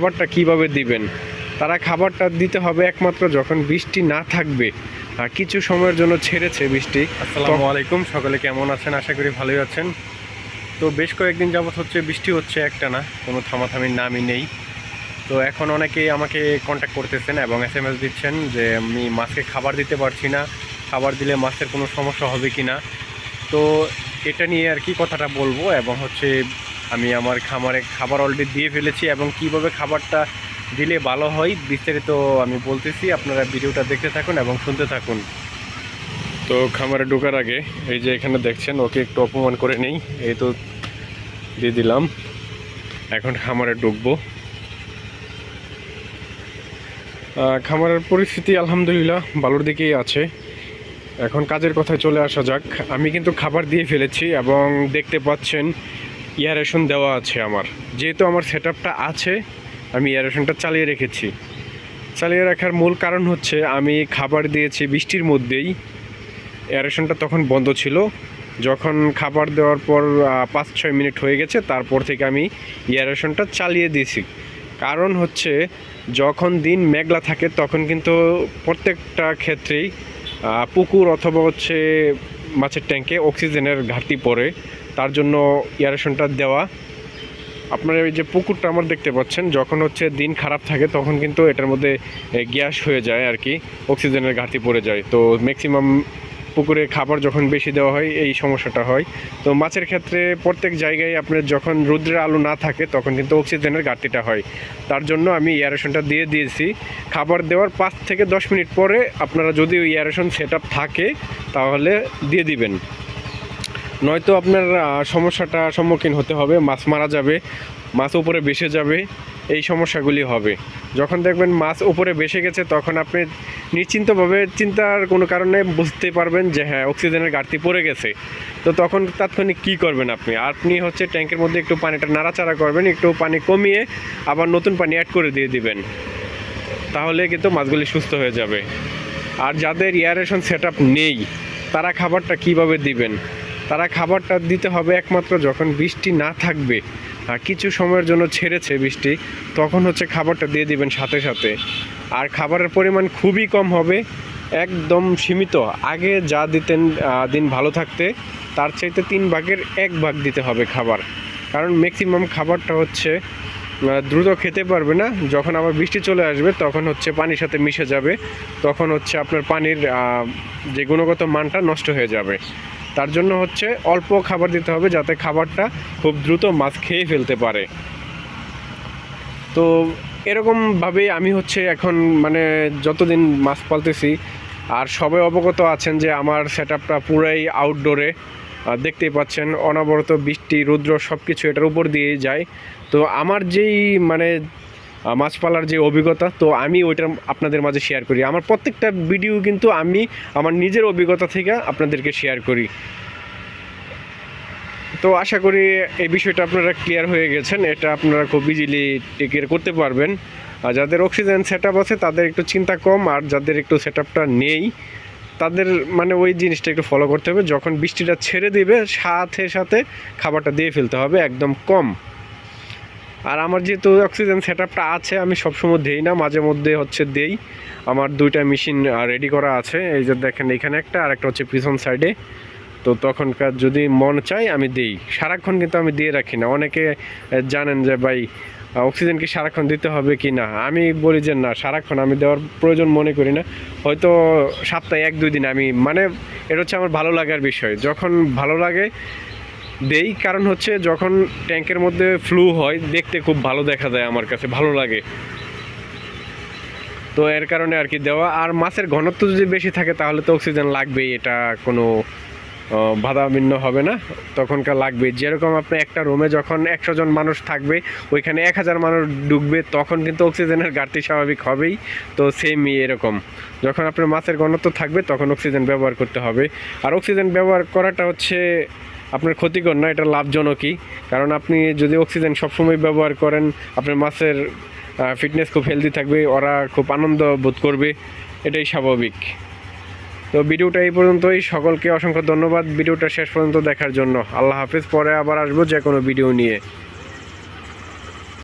খাবারটা কীভাবে দিবেন? তারা খাবারটা দিতে হবে একমাত্র যখন বৃষ্টি না থাকবে আর কিছু সময়ের জন্য ছেড়েছে বৃষ্টি। আসসালামু আলাইকুম সকলে কেমন আছেন? আশা করি ভালোই আছেন। তো বেশ কয়েকদিন যাবত হচ্ছে বৃষ্টি হচ্ছে একটা না কোনো থামাথামির নামই নেই। তো এখন অনেকেই আমাকে কন্ট্যাক্ট করতেছেন এবং এস এম এস দিচ্ছেন যে আমি মাছকে খাবার দিতে পারছি না খাবার দিলে মাছের কোনো সমস্যা হবে কি না তো এটা নিয়ে আর কি কথাটা বলব এবং হচ্ছে আমি আমার খামারে খাবার অলরেডি দিয়ে ফেলেছি এবং কীভাবে খাবারটা দিলে ভালো হয় বিস্তারিত আমি বলতেছি। আপনারা ভিডিওটা দেখতে থাকুন এবং শুনতে থাকুন। তো খামারে ঢোকার আগে এই যে এখানে দেখছেন, ওকে একটু অপমান করে নেই, এই তো দিয়ে দিলাম। এখন খামারে ঢুকবো। খামারের পরিস্থিতি আলহামদুলিল্লাহ ভালোর দিকেই আছে। এখন কাজের কথায় চলে আসা যাক। আমি কিন্তু খাবার দিয়ে ফেলেছি এবং দেখতে পাচ্ছেন ইয়ারেশন দেওয়া আছে আমার। যেহেতু আমার সেট আছে, আমি ইয়ারেশনটা চালিয়ে রেখেছি। চালিয়ে রাখার মূল কারণ হচ্ছে আমি খাবার দিয়েছি বৃষ্টির মধ্যেই। এয়ারেশনটা তখন বন্ধ ছিল। যখন খাবার দেওয়ার পর পাঁচ ছয় মিনিট হয়ে গেছে, তারপর থেকে আমি এয়ারেশনটা চালিয়ে দিয়েছি। কারণ হচ্ছে, যখন দিন মেঘলা থাকে, তখন কিন্তু প্রত্যেকটা ক্ষেত্রেই পুকুর অথবা হচ্ছে মাছের ট্যাঙ্কে অক্সিজেনের ঘাটতি পড়ে, তার জন্য এয়ারেশনটা দেওয়া। আপনারা এই যে পুকুরটা আমার দেখতে পাচ্ছেন, যখন হচ্ছে দিন খারাপ থাকে, তখন কিন্তু এটার মধ্যে গ্যাস হয়ে যায় আর কি, অক্সিজেনের ঘাটতি পড়ে যায়। তো ম্যাক্সিমাম পুকুরে খাবার যখন বেশি দেওয়া হয়, এই সমস্যাটা হয়। তো মাছের ক্ষেত্রে প্রত্যেক জায়গায় আপনার যখন রুদ্রের আলো না থাকে, তখন কিন্তু অক্সিজেনের ঘাটতিটা হয়। তার জন্য আমি এয়ারেশনটা দিয়ে দিয়েছি। খাবার দেওয়ার পাঁচ থেকে দশ মিনিট পরে আপনারা যদি ওই এয়ারেশন সেট থাকে, তাহলে দিয়ে দিবেন। নয়তো আপনার সমস্যাটা সম্মুখীন হতে হবে, মাছ মারা যাবে, মাছ উপরে বেসে যাবে, এই সমস্যাগুলি হবে। যখন দেখবেন মাছ উপরে বেসে গেছে, তখন আপনি নিশ্চিন্তভাবে চিন্তার কোনো কারণে বুঝতে পারবেন যে হ্যাঁ অক্সিজেনের ঘাটতি পড়ে গেছে। তো তখন তাৎক্ষণিক কী করবেন আপনি? আপনি হচ্ছে ট্যাঙ্কের মধ্যে একটু পানিটা নাড়াচাড়া করবেন, একটু পানি কমিয়ে আবার নতুন পানি অ্যাড করে দিয়ে দিবেন। তাহলে কিন্তু মাছগুলি সুস্থ হয়ে যাবে। আর যাদের এয়ারেশন সেট নেই, তারা খাবারটা কীভাবে দিবেন? তারা খাবারটা দিতে হবে একমাত্র যখন বৃষ্টি না থাকবে কিছু সময়ের জন্য ছেড়েছে বৃষ্টি, তখন হচ্ছে খাবারটা দিয়ে দিবেন সাথে সাথে। আর খাবারের পরিমাণ খুবই কম হবে, একদম সীমিত। আগে যা দিতেন দিন ভালো থাকতে, তার চাইতে তিন ভাগের এক ভাগ দিতে হবে খাবার। কারণ ম্যাক্সিমাম খাবারটা হচ্ছে দ্রুত খেতে পারবে না। যখন আবার বৃষ্টি চলে আসবে, তখন হচ্ছে পানির সাথে মিশে যাবে। তখন হচ্ছে আপনার পানির যে গুণগত মানটা নষ্ট হয়ে যাবে। তার জন্য হচ্ছে অল্প খাবার দিতে হবে যাতে খাবারটা খুব দ্রুত মাছ খেয়ে ফেলতে পারে। তো এরকমভাবেই আমি হচ্ছে এখন মানে যতদিন মাছ পালতেছি, আর সবাই অবগত আছেন যে আমার সেট আপটা পুরাই আউটডোরে দেখতেই পাচ্ছেন, অনবরত বৃষ্টি, রৌদ্র সব কিছু এটার উপর দিয়ে যায়। তো আমার যেই মানে মাছ পালার যে অভিজ্ঞতা, তো আমি ওইটা আপনাদের মাঝে শেয়ার করি। আমার প্রত্যেকটা ভিডিও কিন্তু আমি আমার নিজের অভিজ্ঞতা থেকে আপনাদেরকে শেয়ার করি। তো আশা করি এই বিষয়টা আপনারা ক্লিয়ার হয়ে গেছেন। এটা আপনারা খুব ইজিলি টেকের করতে পারবেন। আর যাদের অক্সিজেন সেট আছে, তাদের একটু চিন্তা কম। আর যাদের একটু সেট নেই, তাদের মানে ওই জিনিসটা একটু ফলো করতে হবে। যখন বৃষ্টিটা ছেড়ে দিবে, সাথে সাথে খাবারটা দিয়ে ফেলতে হবে, একদম কম। আর আমার যেহেতু অক্সিজেন সেট আপটা আছে, আমি সবসময় দেই না, মাঝে মধ্যে হচ্ছে দেই। আমার দুইটা মেশিন রেডি করা আছে। এই যে দেখেন, এখানে একটা, আর একটা হচ্ছে পিছন সাইডে তো তখনকার যদি মন চাই আমি দিই। সারাক্ষণ কিন্তু আমি দিয়ে রাখি না। অনেকে জানেন যে, ভাই অক্সিজেন কি সারাক্ষণ দিতে হবে কি না? আমি বলি যে, না, সারাক্ষণ আমি দেওয়ার প্রয়োজন মনে করি না। হয়তো সপ্তাহে এক দুই দিন আমি মানে এটা হচ্ছে আমার ভালো লাগার বিষয়। যখন ভালো লাগে দেই কারণ হচ্ছে যখন ট্যাঙ্কের মধ্যে ফ্লু হয় দেখতে খুব ভালো দেখা যায় আমার কাছে ভালো লাগে। তো এর কারণে আর কি দেওয়া। আর মাছের ঘনত্ব যদি বেশি থাকে তাহলে তো অক্সিজেন লাগবেই এটা কোনো আহ, বাধা ভিন্ন হবে না। তখনকার লাগবে যেরকম আপনি একটা রুমে যখন একশো জন মানুষ থাকবে ওইখানে এক হাজার মানুষ ঢুকবে তখন কিন্তু অক্সিজেনের ঘাটতি স্বাভাবিক হবেই। তো সেমই এরকম। যখন আপনার মাছের ঘনত্ব থাকবে তখন অক্সিজেন ব্যবহার করতে হবে। আর অক্সিজেন ব্যবহার করাটা হচ্ছে আপনার ক্ষতিকর না, এটা লাভজনকই। কারণ আপনি যদি অক্সিজেন সবসময় ব্যবহার করেন, আপনার মাছের ফিটনেস খুব হেলদি থাকবে, ওরা খুব আনন্দ বোধ করবে, এটাই স্বাভাবিক। তো ভিডিওটা এই পর্যন্তই। সকলকে অসংখ্য ধন্যবাদ। ভিডিওটা শেষ পর্যন্ত দেখার জন্য। আল্লাহ হাফিজ। পরে আবার আসব যে কোনো ভিডিও নিয়ে।